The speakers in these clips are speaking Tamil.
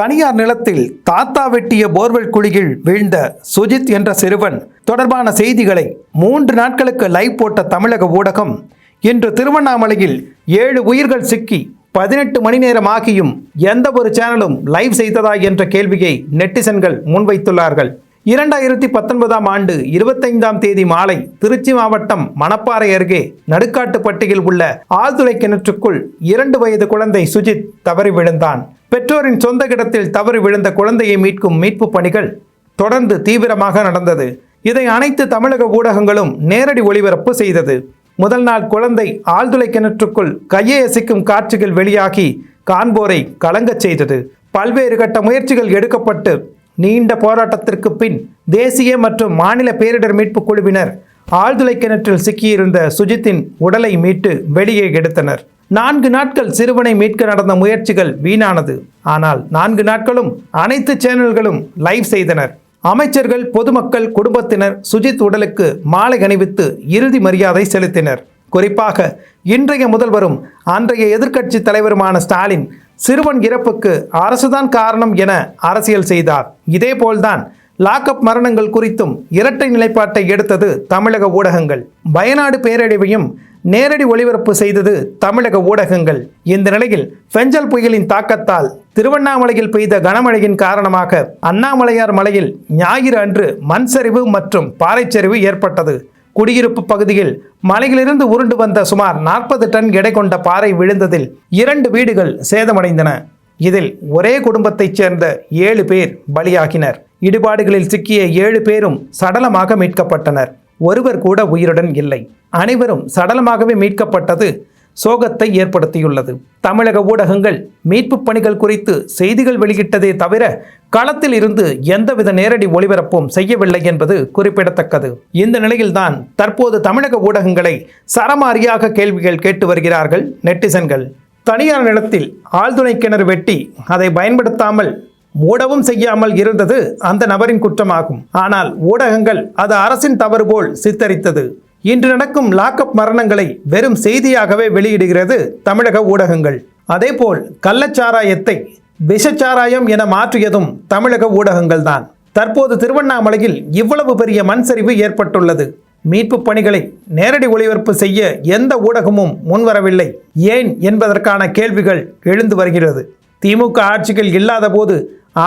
தனியார் நிலத்தில் தாத்தா வெட்டிய போர்வெல் குழியில் வீழ்ந்த சுஜித் என்ற சிறுவன் தொடர்பான செய்திகளை மூன்று நாட்களுக்கு லைவ் போட்ட தமிழக ஊடகம் இன்று திருவண்ணாமலையில் ஏழு உயிர்கள் சிக்கி பதினெட்டு மணி நேரம் ஆகியும் எந்த ஒரு சேனலும் லைவ் செய்ததா என்ற கேள்வியை நெட்டிசன்கள் முன்வைத்துள்ளார்கள். இரண்டாயிரத்தி பத்தொன்பதாம் ஆண்டு இருபத்தைந்தாம் தேதி மாலை திருச்சி மாவட்டம் மணப்பாறை அருகே நடுக்காட்டுப்பட்டியில் உள்ள ஆழ்துளை கிணற்றுக்குள் இரண்டு வயது குழந்தை சுஜித் தவறி விழுந்தான். பெற்றோரின் சொந்த இடத்தில் தவறி விழுந்த குழந்தையை மீட்கும் மீட்பு பணிகள் தொடர்ந்து தீவிரமாக நடந்தது. இதை அனைத்து தமிழக ஊடகங்களும் நேரடி ஒளிபரப்பு செய்தது. முதல் நாள் குழந்தை ஆழ்துளை கிணற்றுக்குள் கையை அசைக்கும் காட்சிகள் வெளியாகி காண்போரை கலங்கச் செய்தது. பல்வேறு கட்ட முயற்சிகள் எடுக்கப்பட்டு நீண்ட போராட்டத்திற்கு பின் தேசிய மற்றும் மாநில பேரிடர் மீட்புக் குழுவினர் ஆழ்துளை கிணற்றில் சிக்கியிருந்த சுஜித்தின் உடலை மீட்டு வெளியே எடுத்தனர். நான்கு நாட்கள் சிறுவனை மீட்க நடந்த முயற்சிகள் வீணானது. ஆனால் நான்கு நாட்களும் அனைத்து சேனல்களும் லைவ் செய்தனர். அமைச்சர்கள் பொதுமக்கள் குடும்பத்தினர் சுஜித் உடலுக்கு மாலை அணிவித்து இறுதி மரியாதை செலுத்தினர். குறிப்பாக இன்றைய முதல்வரும் அன்றைய எதிர்க்கட்சி தலைவருமான ஸ்டாலின் சிறுவன் இறப்புக்கு அரசுதான் காரணம் என அரசியல் செய்தார். இதேபோல்தான் லாக்அப் மரணங்கள் குறித்தும் இரட்டை நிலைப்பாட்டை எடுத்தது தமிழக ஊடகங்கள். பயநாடு பேரழிவையும் நேரடி ஒளிபரப்பு செய்தது தமிழக ஊடகங்கள். இந்த நிலையில் பெஞ்சல் புயலின் தாக்கத்தால் திருவண்ணாமலையில் பெய்த கனமழையின் காரணமாக அண்ணாமலையார் மலையில் ஞாயிறு அன்று மண் சரிவு மற்றும் பாறைச்சரிவு ஏற்பட்டது. குடியிருப்பு பகுதியில் மலையிலிருந்து உருண்டு வந்த சுமார் நாற்பது டன் எடை கொண்ட பாறை விழுந்ததில் இரண்டு வீடுகள் சேதமடைந்தன. இதில் ஒரே குடும்பத்தைச் சேர்ந்த ஏழு பேர் பலியாகினர். இடுபாடுகளில் சிக்கிய ஏழு பேரும் சடலமாக மீட்கப்பட்டனர். ஒருவர் கூட உயிருடன் இல்லை. அனைவரும் சடலமாகவே மீட்கப்பட்டது சோகத்தை ஏற்படுத்தியுள்ளது. தமிழக ஊடகங்கள் மீட்பு பணிகள் குறித்து செய்திகள் வெளியிட்டதே தவிர களத்தில் இருந்து எந்தவித நேரடி ஒளிபரப்பும் செய்யவில்லை என்பது குறிப்பிடத்தக்கது. இந்த நிலையில்தான் தற்போது தமிழக ஊடகங்களை சரமாரியாக கேள்விகள் கேட்டு வருகிறார்கள் நெட்டிசன்கள். தனியார் நிலத்தில் ஆழ்துளை கிணறு வெட்டி அதை பயன்படுத்தாமல் மூடவும் செய்யாமல் இருந்தது அந்த நபரின் குற்றமாகும். ஆனால் ஊடகங்கள் அது அரசின் தவறு போல் சித்தரித்தது. இன்று நடக்கும் லாக்அப் மரணங்களை வெறும் செய்தியாகவே வெளியிடுகிறது தமிழக ஊடகங்கள். அதேபோல் கள்ளச்சாராயத்தை விஷச்சாராயம் என மாற்றியதும் தமிழக ஊடகங்கள் தான் தற்போது திருவண்ணாமலையில் இவ்வளவு பெரிய மண் சரிவு ஏற்பட்டுள்ளது. மீட்பு பணிகளை நேரடி ஒளிபரப்பு செய்ய எந்த ஊடகமும் முன்வரவில்லை. ஏன் என்பதற்கான கேள்விகள் எழுந்து வருகிறது. திமுக ஆட்சிகள் இல்லாத போது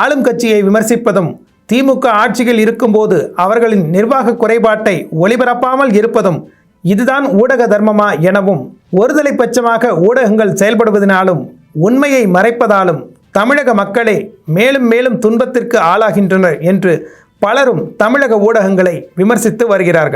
ஆளும் கட்சியை விமர்சிப்பதும் திமுக ஆட்சியில் இருக்கும்போது அவர்களின் நிர்வாக குறைபாட்டை ஒளிபரப்பாமல் இருப்பதும் இதுதான் ஊடக தர்மமா எனவும் ஒருதலை பட்சமாக ஊடகங்கள் செயல்படுவதனாலும் உண்மையை மறைப்பதாலும் தமிழக மக்களே மேலும் மேலும் துன்பத்திற்கு ஆளாகின்றனர் என்று பலரும் தமிழக ஊடகங்களை விமர்சித்து வருகிறார்கள்.